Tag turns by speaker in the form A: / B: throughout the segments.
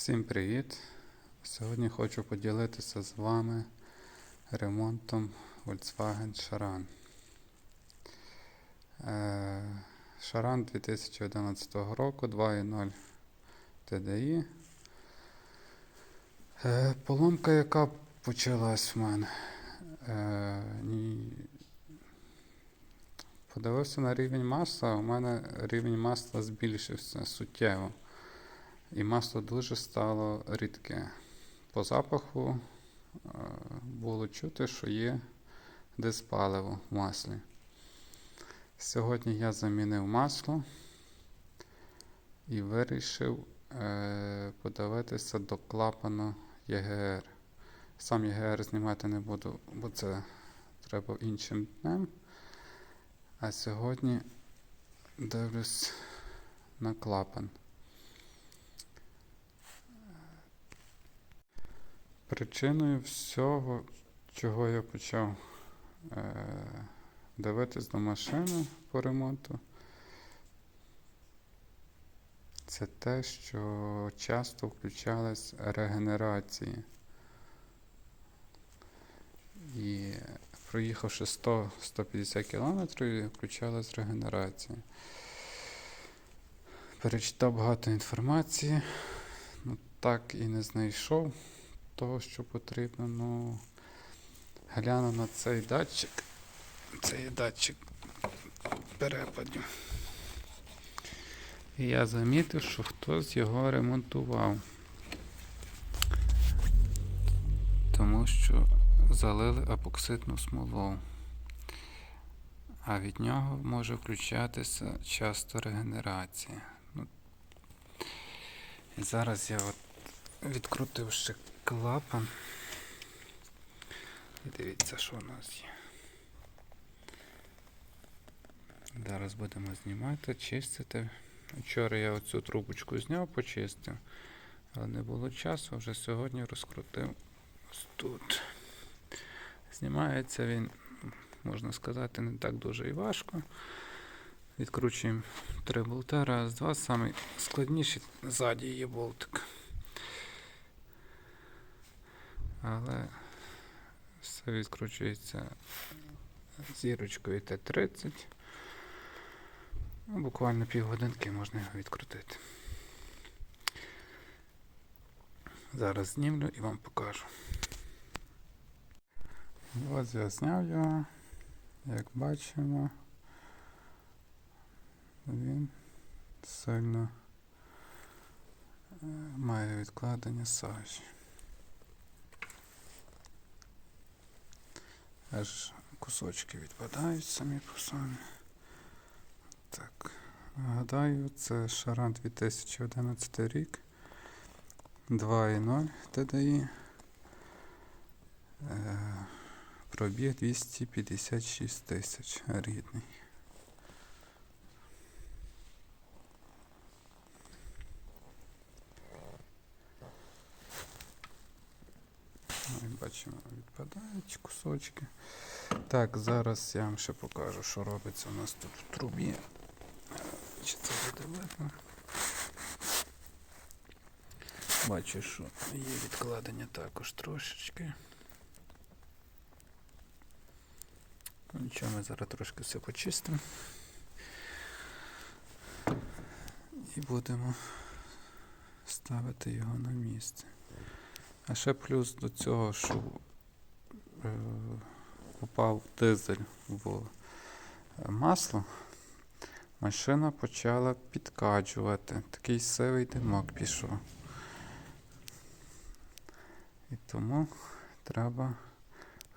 A: Всім привіт! Сьогодні хочу поділитися з вами ремонтом Volkswagen Charan. Е, Charan 2011 року 2.0 TDI. Е, Поломка, яка почалась в мене. Е, Подивився на рівень масла, у мене рівень масла збільшився суттєво. І масло дуже стало рідке. По запаху е, було чути, що є диспаливо в маслі. Сьогодні я замінив масло і вирішив е, подивитися до клапану ЄГР. Сам ЄГР знімати не буду, бо це треба іншим днем. А сьогодні дивлюсь на клапан. Причиною всього, чого я почав е, дивитись до машини по ремонту, це те, що часто включались регенерації. І проїхавши 100-150 км, включалась регенерація. Перечитав багато інформації, ну так і не знайшов того, що потрібно. Ну, гляну на цей датчик. Це є датчик перепадів. І я замітив, що хтось його ремонтував. Тому що залили апоксидну смолу. А від нього може включатися часто регенерація. Ну, і зараз я от відкрутив ще клапан. Дивіться, що у нас є. Зараз будемо знімати, чистити. Вчора я оцю трубочку зняв, почистив, але не було часу, вже сьогодні розкрутив ось тут. Знімається він, можна сказати, не так дуже і важко. Відкручуємо три болта, раз, два. Самий складніший ззаді є болтик. Але все відкручується зірочкою Т-30. Ну, буквально півгодинки можна його відкрутити. Зараз знімлю і вам покажу. Ось я зняв його. Як бачимо, він сильно е, має відкладення сажі. Аж кусочки відпадають самі по собі. Так. Нагадаю, це Шаран 2011 рік. 2.0 TDI. Е, Пробіг 256 тисяч рідний. Бачимо, відпадають кусочки. Так, зараз я вам ще покажу, що робиться у нас тут в трубі. Е, Чи це буде видно? Бачу, що є відкладення також трошечки. Ну, Нічого, ми зараз трошки все почистимо. І будемо ставити його на місце. А ще плюс до цього, що е, попав дизель в масло, машина почала підкачувати. Такий сивий димок пішов. І тому треба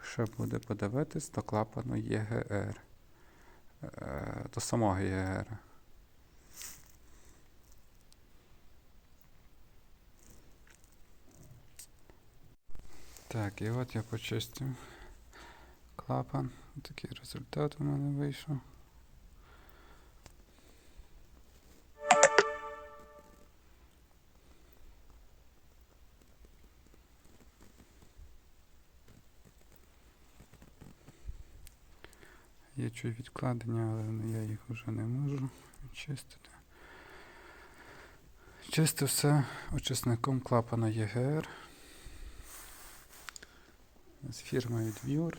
A: ще буде подивитись до клапану ЄГР. Е, До самого ЄГР. Так, і от я почистив клапан. Такий результат у мене вийшов. Є чуть відкладення, але я їх вже не можу відчистити. Чистив все очисником клапана ЄГР з фірмою Двюр.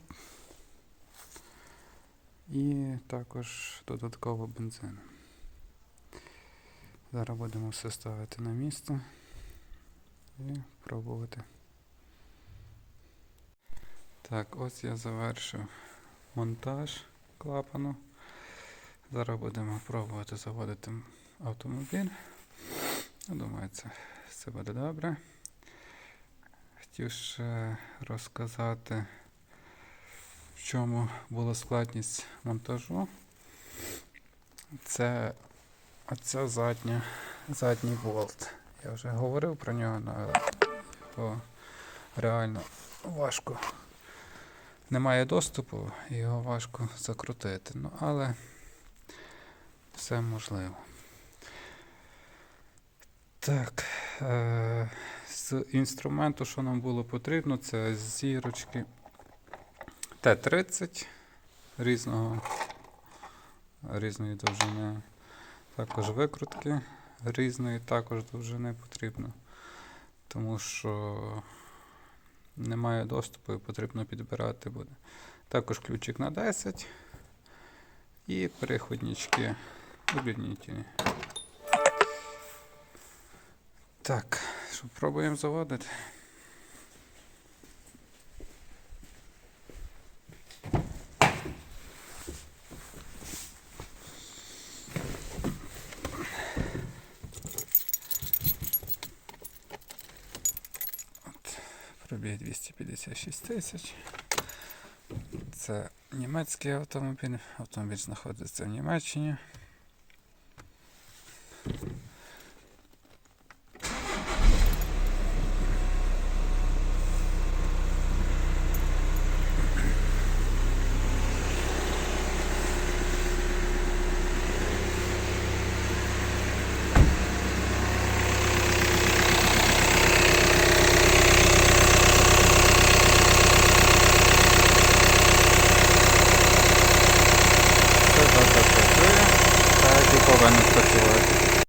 A: І також додатково бензин. Зараз будемо все ставити на місце і пробувати. Так, ось я завершив монтаж клапану. Зараз будемо пробувати заводити автомобіль. Думаю, це все буде добре. Хотів ще розказати, в чому була складність монтажу. Це оця задня, задній болт. Я вже говорив про нього, але його реально важко. Немає доступу, його важко закрутити. Ну, але все можливо. Так. Е- з інструменту, що нам було потрібно, це зірочки Т-30 різного, різної довжини. Також викрутки різної також довжини потрібно. Тому що немає доступу і потрібно підбирати буде. Також ключик на 10 і переходнички об'єднітельні. Так, що пробуємо заводити. От, Пробіг 256 тисяч. Це німецький автомобіль. Автомобіль знаходиться в Німеччині.